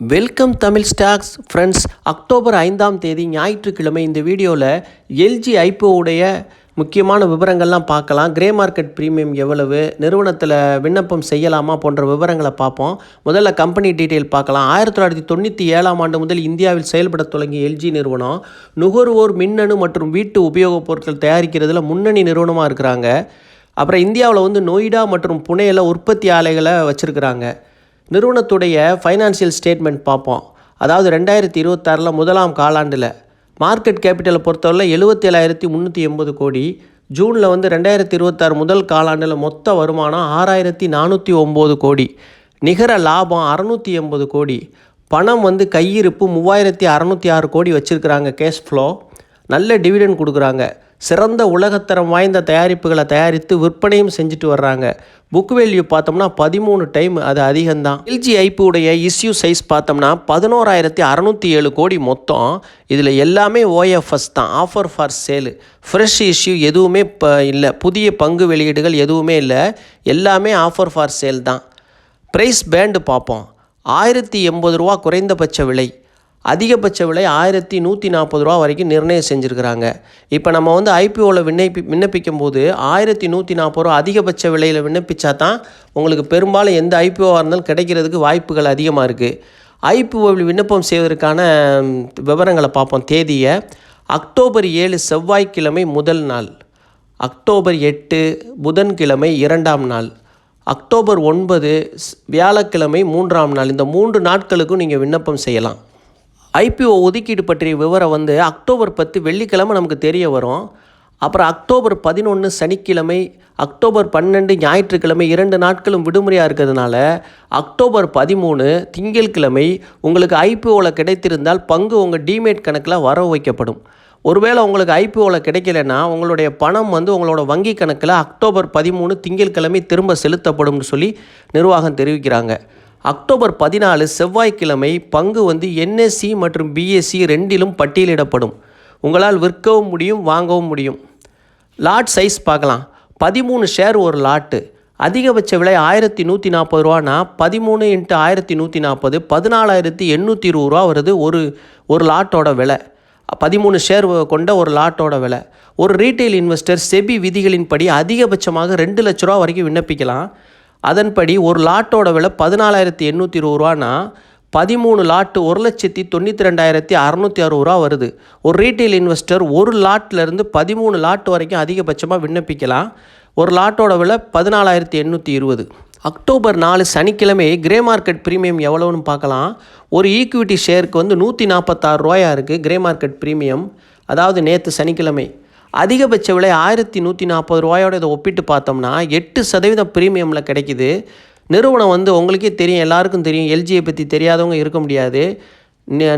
Welcome Tamil stocks friends October ஐந்தாம் தேதி ஞாயிற்றுக்கிழமை இந்த வீடியோவில் எல்ஜி ஐபோவுடைய முக்கியமான விவரங்கள்லாம் பார்க்கலாம். கிரே மார்க்கெட் ப்ரீமியம் எவ்வளவு நிறுவனத்தில் விண்ணப்பம் செய்யலாமா போன்ற விவரங்களை பார்ப்போம். முதல்ல கம்பெனி டீட்டெயில் பார்க்கலாம். ஆயிரத்தி தொள்ளாயிரத்தி தொண்ணூற்றி ஏழாம் ஆண்டு முதல் இந்தியாவில் செயல்பட தொடங்கிய எல்ஜி நிறுவனம் நுகர்வோர் மின்னணு மற்றும் வீட்டு உபயோகப் பொருட்கள் தயாரிக்கிறதுல முன்னணி நிறுவனமாக இருக்கிறாங்க. அப்புறம் இந்தியாவில் வந்து நொய்டா மற்றும் புனேயில் உற்பத்தி ஆலைகளை வச்சுருக்கிறாங்க. நிறுவனத்துடைய ஃபைனான்சியல் ஸ்டேட்மெண்ட் பார்ப்போம். அதாவது ரெண்டாயிரத்தி இருபத்தாறில் முதலாம் காலாண்டில் மார்க்கெட் கேபிட்டலை பொறுத்தவரை எழுபத்தேழாயிரத்தி முந்நூற்றி எண்பது கோடி. ஜூனில் வந்து ரெண்டாயிரத்தி இருபத்தாறு முதல் காலாண்டில் மொத்த வருமானம் ஆறாயிரத்தி நானூற்றி ஒம்பது கோடி. நிகர லாபம் அறநூற்றி எண்பது கோடி. பணம் வந்து கையிருப்பு மூவாயிரத்தி அறநூற்றி ஆறு கோடி வச்சுருக்கிறாங்க கேஷ் ஃப்ளோ நல்ல டிவிடெண்ட் கொடுக்குறாங்க. சிறந்த உலகத்தரம் வாய்ந்த தயாரிப்புகளை தயாரித்து விற்பனையும் செஞ்சுட்டு வர்றாங்க. புக் வேல்யூ பார்த்தோம்னா பதிமூணு டைம் அது அதிகம்தான். எல்ஜி ஐப்புடைய இஸ்யூ சைஸ் பார்த்தோம்னா பதினோராயிரத்தி அறநூற்றி ஏழு கோடி மொத்தம். இதில் எல்லாமே ஓஎஃப்எஸ் தான். Offer for sale fresh issue எதுவுமே இப்போ இல்லை. புதிய பங்கு வெளியீடுகள் எதுவுமே இல்லை. எல்லாமே ஆஃபர் ஃபார் சேல் தான். ப்ரைஸ் பேண்டு பார்ப்போம். ஆயிரத்தி எண்பது ரூபா குறைந்தபட்ச விலை. அதிகபட்ச விலை ஆயிரத்தி நூற்றி நாற்பது ரூபா வரைக்கும் நிர்ணயம் செஞ்சுருக்கிறாங்க. இப்போ நம்ம வந்து ஐபிஓவில் விண்ணப்பி விண்ணப்பிக்கும் போது ஆயிரத்தி நூற்றி நாற்பது ரூபா அதிகபட்ச விலையில் விண்ணப்பித்தா தான் உங்களுக்கு பெரும்பாலும் எந்த ஐபிஓவாக இருந்தாலும் கிடைக்கிறதுக்கு வாய்ப்புகள் அதிகமாக இருக்குது ஐபிஓவில் விண்ணப்பம் செய்வதற்கான விவரங்களை பார்ப்போம். தேதியை அக்டோபர் ஏழு செவ்வாய்க்கிழமை முதல் நாள். அக்டோபர் எட்டு புதன்கிழமை இரண்டாம் நாள். அக்டோபர் ஒன்பது வியாழக்கிழமை மூன்றாம் நாள். இந்த மூன்று நாட்களுக்கும் நீங்கள் விண்ணப்பம் செய்யலாம். ஐபிஓ ஒதுக்கீடு பற்றிய விவரம் வந்து அக்டோபர் பத்து வெள்ளிக்கிழமை நமக்கு தெரிய வரும். அப்புறம் அக்டோபர் பதினொன்று சனிக்கிழமை அக்டோபர் பன்னெண்டு ஞாயிற்றுக்கிழமை இரண்டு நாட்களும் விடுமுறையாக இருக்கிறதுனால அக்டோபர் பதிமூணு திங்கட்கிழமை உங்களுக்கு ஐபிஓவில் கிடைத்திருந்தால் பங்கு உங்கள் டிமேட் கணக்கில் வர வைக்கப்படும். ஒருவேளை உங்களுக்கு ஐபிஓவில் கிடைக்கலன்னா உங்களுடைய பணம் வந்து உங்களோட வங்கி கணக்கில் அக்டோபர் பதிமூணு திங்கட்கிழமை திரும்ப செலுத்தப்படும்னு சொல்லி நிர்வாகம் தெரிவிக்கிறாங்க. அக்டோபர் பதினாலு செவ்வாய்க்கிழமை பங்கு வந்து என்எஸ்சி மற்றும் பிஎஸ்சி ரெண்டிலும் பட்டியலிடப்படும். உங்களால் விற்கவும் முடியும் வாங்கவும் முடியும். லாட் சைஸ் பார்க்கலாம். பதிமூணு ஷேர் ஒரு லாட்டு அதிகபட்ச விலை ஆயிரத்தி நூற்றி நாற்பது ரூபானா பதிமூணு இன்ட்டு ஆயிரத்தி நூற்றி நாற்பது பதினாலாயிரத்தி எண்ணூற்றி இருபது ரூபா வருது ஒரு ஒரு லாட்டோட விலை. பதிமூணு ஷேர் கொண்ட ஒரு லாட்டோட விலை. ஒரு ரீட்டைல் இன்வெஸ்டர் செபி விதிகளின்படி அதிகபட்சமாக ரெண்டு லட்ச ரூபா வரைக்கும் விண்ணப்பிக்கலாம். அதன்படி ஒரு லாட்டோட விலை பதினாலாயிரத்தி எண்ணூற்றி இருபது ரூபானா பதிமூணு லாட்டு ஒரு லட்சத்தி தொண்ணூற்றி ரெண்டாயிரத்தி அறநூற்றி அறுபது ரூபா வருது. ஒரு ரீட்டைல் இன்வெஸ்டர் ஒரு லாட்லேருந்து பதிமூணு லாட்டு வரைக்கும் அதிகபட்சமாக விண்ணப்பிக்கலாம். ஒரு லாட்டோட விலை பதினாலாயிரத்தி எண்ணூற்றி இருபது. அக்டோபர் நாலு சனிக்கிழமை கிரே மார்க்கெட் ப்ரீமியம் எவ்வளோன்னு பார்க்கலாம். ஒரு ஈக்விட்டி ஷேருக்கு வந்து நூற்றி நாற்பத்தாறு ரூபாயா இருக்குது கிரே மார்க்கெட் ப்ரீமியம். அதாவது நேற்று சனிக்கிழமை. அதிகபட்ச விலை ஆயிரத்தி நூற்றி நாற்பது ரூபாயோட இதை ஒப்பிட்டு பார்த்தோம்னா எட்டு சதவீதம் ப்ரீமியமில் கிடைக்கிது. நிறுவனம் வந்து உங்களுக்கே தெரியும் எல்லாருக்கும் தெரியும் எல்ஜியை பற்றி தெரியாதவங்க இருக்க முடியாது.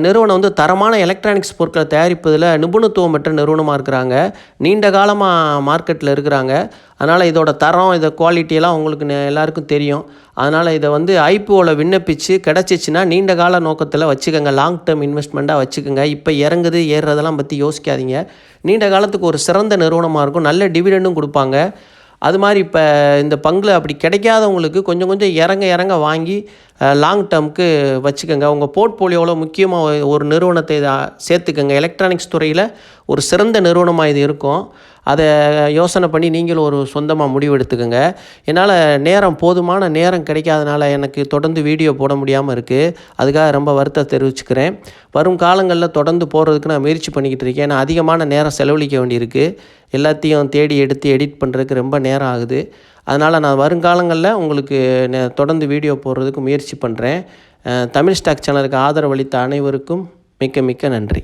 நிறுவனம் வந்து தரமான எலக்ட்ரானிக்ஸ் பொருட்களை தயாரிப்பதில் நிபுணத்துவம் பெற்ற நிறுவனமாக இருக்கிறாங்க. நீண்ட காலமாக மார்க்கெட்டில் இருக்கிறாங்க. அதனால் இதோட தரம் இதை குவாலிட்டியெல்லாம் உங்களுக்கு எல்லாருக்கும் தெரியும். அதனால் இதை வந்து ஐபிஓவில் விண்ணப்பித்து கிடச்சிச்சின்னா நீண்ட கால நோக்கத்தில் வச்சுக்கோங்க. லாங் டேர்ம் இன்வெஸ்ட்மெண்ட்டாக வச்சுக்கோங்க. இப்போ இறங்குது ஏறுறதெல்லாம் பற்றி யோசிக்காதீங்க. நீண்ட காலத்துக்கு ஒரு சிறந்த நிறுவனமாக இருக்கும். நல்ல டிவிடெண்டும் கொடுப்பாங்க. அது மாதிரி இப்போ இந்த பங்கில் அப்படி கிடைக்காதவங்களுக்கு கொஞ்சம் கொஞ்சம் இறங்க இறங்க வாங்கி லாங் டேர்முக்கு வச்சுக்கோங்க. உங்கள் போர்ட்போலியோவில் முக்கியமாக ஒரு நிறுவனத்தை சேர்த்துக்கோங்க. எலக்ட்ரானிக்ஸ் துறையில் ஒரு சிறந்த நிறுவனமாக இது இருக்கும். அதை யோசனை பண்ணி நீங்களும் ஒரு சொந்தமாக முடிவு எடுத்துக்கோங்க. என்னால் நேரம் போதுமான நேரம் கிடைக்காதனால எனக்கு தொடர்ந்து வீடியோ போட முடியாமல் இருக்குது அதுக்காக ரொம்ப வருத்தம் தெரிவிச்சுக்கிறேன். வரும் காலங்களில் தொடர்ந்து போகிறதுக்கு நான் முயற்சி பண்ணிக்கிட்டு இருக்கேன். நான் அதிகமான நேரம் செலவழிக்க வேண்டியிருக்கு. எல்லாத்தையும் தேடி எடுத்து எடிட் பண்ணுறதுக்கு ரொம்ப நேரம் ஆகுது. அதனால் நான் வருங்காலங்களில் உங்களுக்கு தொடர்ந்து வீடியோ போடுறதுக்கு முயற்சி பண்ணுறேன் தமிழ் ஸ்டாக் சேனலுக்கு ஆதரவளித்த அனைவருக்கும் மிக்க மிக்க நன்றி.